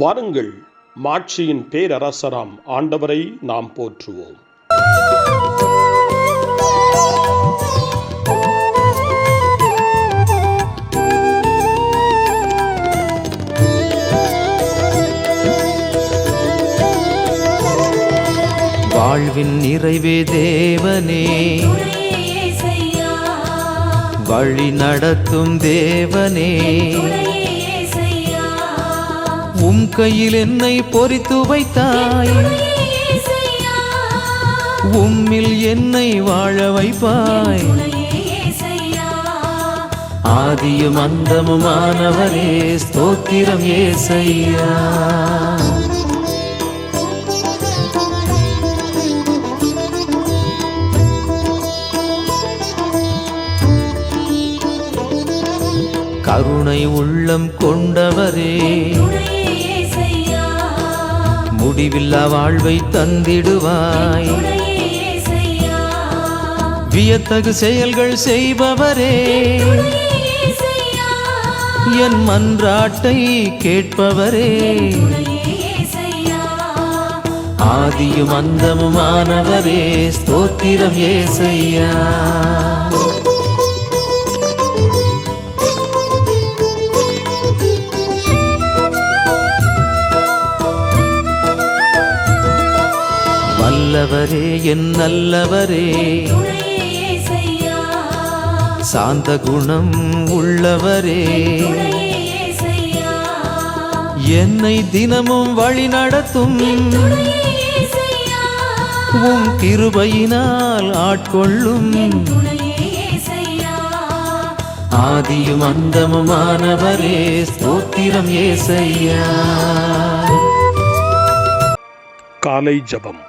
வாருங்கள் மாட்சியின் பேரரசராம் ஆண்டவரை நாம் போற்றுவோம். வாழ்வின் நிறைவே தேவனே. வழி நடத்தும் தேவனே. உம் கையில் என்னை பொறித்து வைத்தாய். உம்மில் என்னை வாழ வைப்பாய். ஆதியும் அந்தமுமானவரே ஸ்தோத்திரம் ஏசையா. கருணை உள்ளம் கொண்டவரே முடிவில்லா வாழ்வை தந்திடுவாய். வியத்தகு செயல்கள் செய்பவரே. என் மன்றாட்டை கேட்பவரே. ஆதியும் அந்தமுமானவரே. ஸ்தோத்திரம் ஏசையா. நல்லவரே என் நல்லவரே. சாந்த குணம் உள்ளவரே. என்னை தினமும் வழி நடத்தும். உம் கிருபையினால் ஆட்கொள்ளும். ஆதியும் அந்தமுமானவரே ஸ்தோத்திரம் ஏசையா. காலை ஜபம்.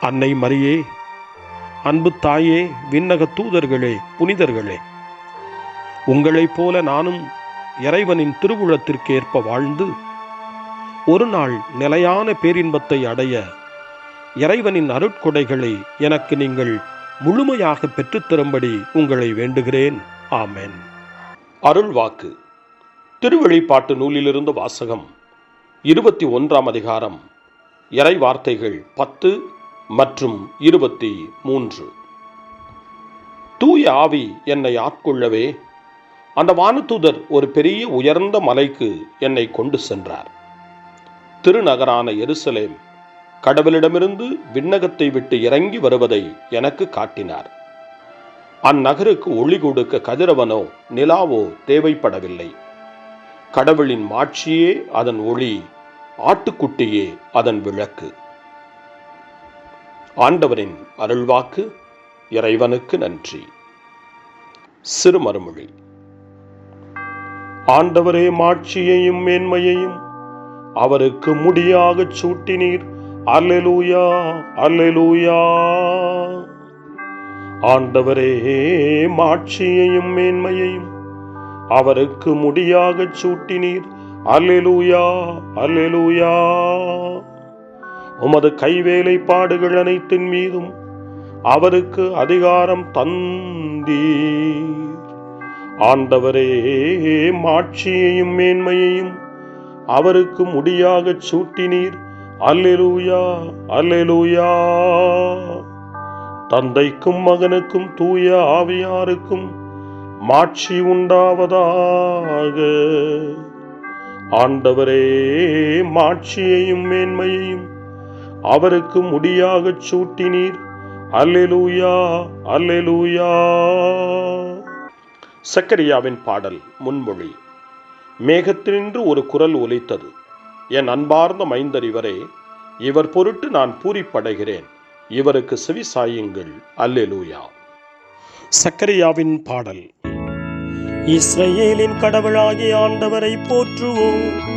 அன்னை மரியே அன்பு தாயே விண்ணக தூதர்களே புனிதர்களே உங்களைப் போல நானும் இறைவனின் திருவுளத்திற்கு ஏற்ப வாழ்ந்து ஒரு நாள் நிலையான பேரின்பத்தை அடைய இறைவனின் அருட்கொடைகளை எனக்கு நீங்கள் முழுமையாக பெற்றுத்தரும்படி உங்களை வேண்டுகிறேன். ஆமென். அருள் வாக்கு. திருவெளிப்பாட்டு நூலிலிருந்து வாசகம் இருபத்தி ஒன்றாம் அதிகாரம். இறை வார்த்தைகள் பத்து மற்றும் இருபத்தி மூன்று. தூய ஆவி என்னை ஆட்கொள்ளவே அந்த வானதூதர் ஒரு பெரிய உயர்ந்த மலைக்கு என்னை கொண்டு சென்றார். திருநகரான எருசலேம் கடவுளிடமிருந்து விண்ணகத்தை விட்டு இறங்கி வருவதை எனக்கு காட்டினார். அந்நகருக்கு ஒளி கொடுக்க கதிரவனோ நிலாவோ தேவைப்படவில்லை. கடவுளின் மாட்சியே அதன் ஒளி ஆட்டுக்குட்டியே அதன் விளக்கு. ஆண்டவரின் அருள்வாக்கு இறைவனுக்கு நன்றி. சிறு மறுமொழி ஆண்டவரே மாட்சியையும் மேன்மையையும் அவருக்கு முடியாகச் சூட்டினீர். அல்லேலூயா அல்லேலூயா. ஆண்டவரே மாட்சியையும் மேன்மையையும் அவருக்கு முடியாகச் சூட்டினீர். அல்லேலூயா அல்லேலூயா. உமது கைவேலைப்பாடுகள் அனைத்தின் மீதும் அவருக்கு அதிகாரம் தந்தீர். ஆண்டவரே மாட்சியையும் மேன்மையையும் அவருக்கு முடியாகச் சூட்டினீர். Alleluia alleluia. தந்தைக்கும் மகனுக்கும் தூய ஆவியாருக்கும் மாட்சி உண்டாவதாக. ஆண்டவரே மாட்சியையும் மேன்மையையும் அவருக்கு முடியாகச் சூட்டினீர். Alleluia alleluia. சக்கரியாவின் பாடல் முன்மொழி. மேகத்தினின்று ஒரு குரல் ஒலித்தது. என் அன்பார்ந்த மைந்தர் இவரே இவர் பொருட்டு நான் பூரிப்படைகிறேன். இவருக்கு செவி சாயுங்கள். அல்லெலூயா. சக்கரியாவின் பாடல். இஸ்ரேலின் கடவுளாகிய ஆண்டவரை போற்றுவோம்.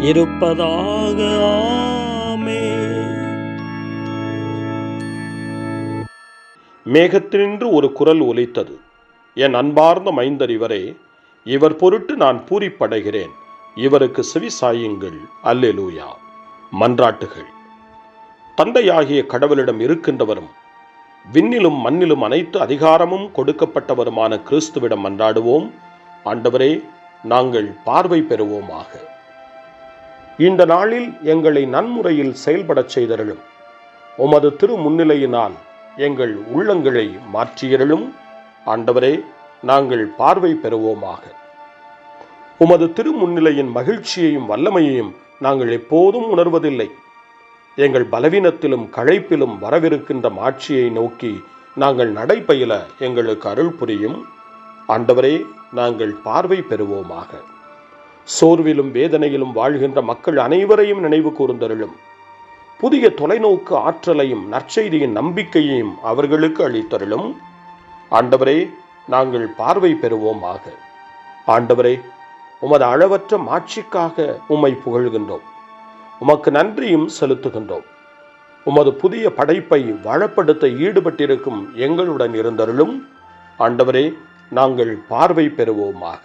இருப்பதாக ஆமே மேகத்தினின்று ஒரு குரல் ஒலித்தது. என் அன்பார்ந்த மைந்தர் இவரே இவர் பொருட்டு நான் பூரிப்படைகிறேன். இவருக்கு செவி சாயுங்கள். அல்லேலூயா. மன்றாட்டுகள். தந்தையாகிய கடவுளிடம் இருக்கின்றவரும் விண்ணிலும் மண்ணிலும் அனைத்து அதிகாரமும் கொடுக்கப்பட்டவருமான கிறிஸ்துவிடம் மன்றாடுவோம். ஆண்டவரே நாங்கள் பார்வை பெறுவோமாக. இந்த நாளில் எங்களை நன்முறையில் செயல்படச் செய்தருளும். உமது திரு முன்னிலையினால் எங்கள் உள்ளங்களை மாற்றியருளும். ஆண்டவரே நாங்கள் பார்வை பெறுவோமாக. உமது திரு முன்னிலையின் மகிழ்ச்சியையும் வல்லமையையும் நாங்கள் எப்போதும் உணர்வதில்லை. எங்கள் பலவீனத்திலும் களைப்பிலும் வரவிருக்கின்ற மாட்சியை நோக்கி நாங்கள் நடைபயில எங்களுக்கு அருள் புரியும். ஆண்டவரே நாங்கள் பார்வை பெறுவோமாக. சோர்விலும் வேதனையிலும் வாழ்கின்ற மக்கள் அனைவரையும் நினைவு கூர்ந்தருளும். புதிய தொலைநோக்கு ஆற்றலையும் நற்செய்தியின் நம்பிக்கையையும் அவர்களுக்கு அளித்தருளும். ஆண்டவரே நாங்கள் பார்வை பெறுவோமாக. ஆண்டவரே உமது அளவற்ற மாட்சிக்காக உம்மை புகழ்கின்றோம். உமக்கு நன்றியும் செலுத்துகின்றோம். உமது புதிய படைப்பை வளப்படுத்த ஈடுபட்டிருக்கும் எங்களுடன் இருந்தருளும். ஆண்டவரே நாங்கள் பார்வை பெறுவோமாக.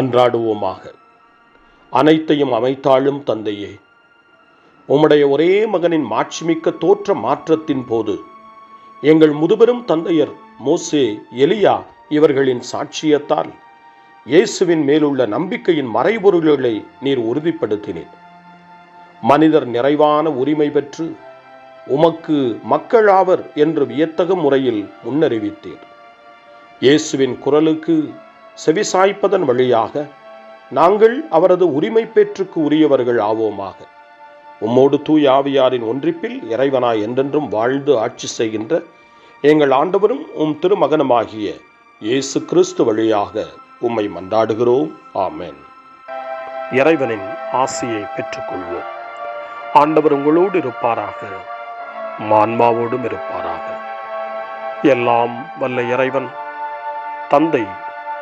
மன்றாடுவோமாக. அனைத்தையும் அமைத்தாளும் தந்தையே உம்முடைய ஒரே மகனின் மாட்சிமிக்க தோற்ற மாற்றத்தின் போது எங்கள் முதுபெரும் தந்தையர் மோசே எலியா இவர்களின் சாட்சியத்தால் இயேசுவின் மேலுள்ள நம்பிக்கையின் மறைபொருள்களை நீர் உறுதிப்படுத்தினீர். மனிதர் நிறைவான உரிமை பெற்று உமக்கு மக்களாவர் என்று வியத்தக முறையில் முன்னறிவித்தீர். இயேசுவின் குரலுக்கு செவிசாய்ப்பதன் வழியாக நாங்கள் அவரது உரிமை பேற்றுக்கு உரியவர்கள் ஆவோமாக. உம்மோடு தூய் ஆவியாரின் ஒன்றிப்பில் இறைவனாய் என்றென்றும் வாழ்ந்து ஆட்சி செய்கின்ற எங்கள் ஆண்டவரும் உம் திருமகனுமாகிய இயேசு கிறிஸ்து வழியாக உம்மை மன்றாடுகிறோம். ஆமேன். இறைவனின் ஆசையை பெற்றுக்கொள்வோம். ஆண்டவர் உங்களோடு இருப்பாராக மான்மாவோடும் இருப்பாராக. எல்லாம் வல்ல இறைவன் தந்தை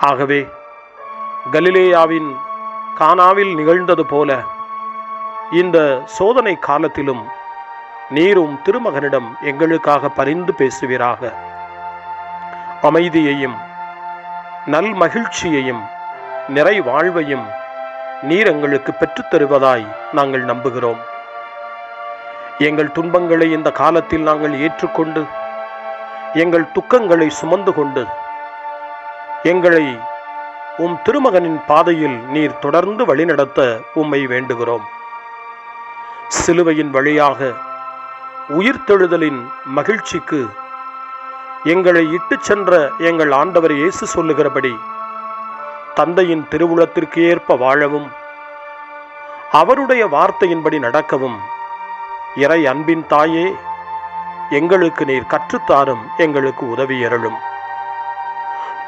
ஆகவே கலிலேயாவின் கானாவில் நிகழ்ந்தது போல இந்த சோதனை காலத்திலும் நீரும் திருமகனிடம் எங்களுக்காக பரிந்து பேசுவீராக. அமைதியையும் நல் மகிழ்ச்சியையும் நிறை வாழ்வையும் நீர் எங்களுக்கு பெற்றுத் தருவதாய் நாங்கள் நம்புகிறோம். எங்கள் துன்பங்களை இந்த காலத்தில் நாங்கள் ஏற்றுக்கொண்டு எங்கள் துக்கங்களை சுமந்து கொண்டு எங்களை உம் திருமகனின் பாதையில் நீர் தொடர்ந்து வழிநடத்த உம்மை வேண்டுகிறோம். சிலுவையின் வழியாக உயிர்த்தெழுதலின் மகிழ்ச்சிக்கு எங்களை இட்டுச் சென்ற எங்கள் ஆண்டவர் இயேசு சொல்லுகிறபடி தந்தையின் திருவுளத்திற்கு ஏற்ப வாழவும் அவருடைய வார்த்தையின்படி நடக்கவும் இறை அன்பின் தாயே எங்களுக்கு நீர் கற்றுத்தாரும் எங்களுக்கு உதவி எறலும்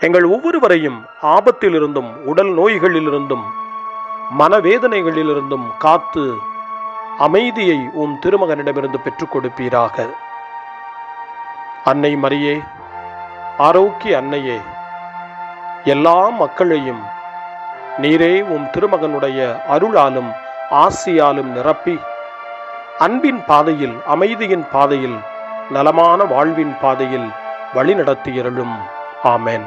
எங்கள் ஒவ்வொருவரையும் ஆபத்திலிருந்தும் உடல் நோய்களிலிருந்தும் மனவேதனைகளிலிருந்தும் காத்து அமைதியை உம் திருமகனிடமிருந்து பெற்றுக் கொடுப்பீராக. அன்னை மரியே ஆரோக்கிய அன்னையே எல்லா மக்களையும் நீரே உம் திருமகனுடைய அருளாலும் ஆசியாலும் நிரப்பி அன்பின் பாதையில் அமைதியின் பாதையில் நலமான வாழ்வின் பாதையில் வழிநடத்தியருளும் ஆமேன்.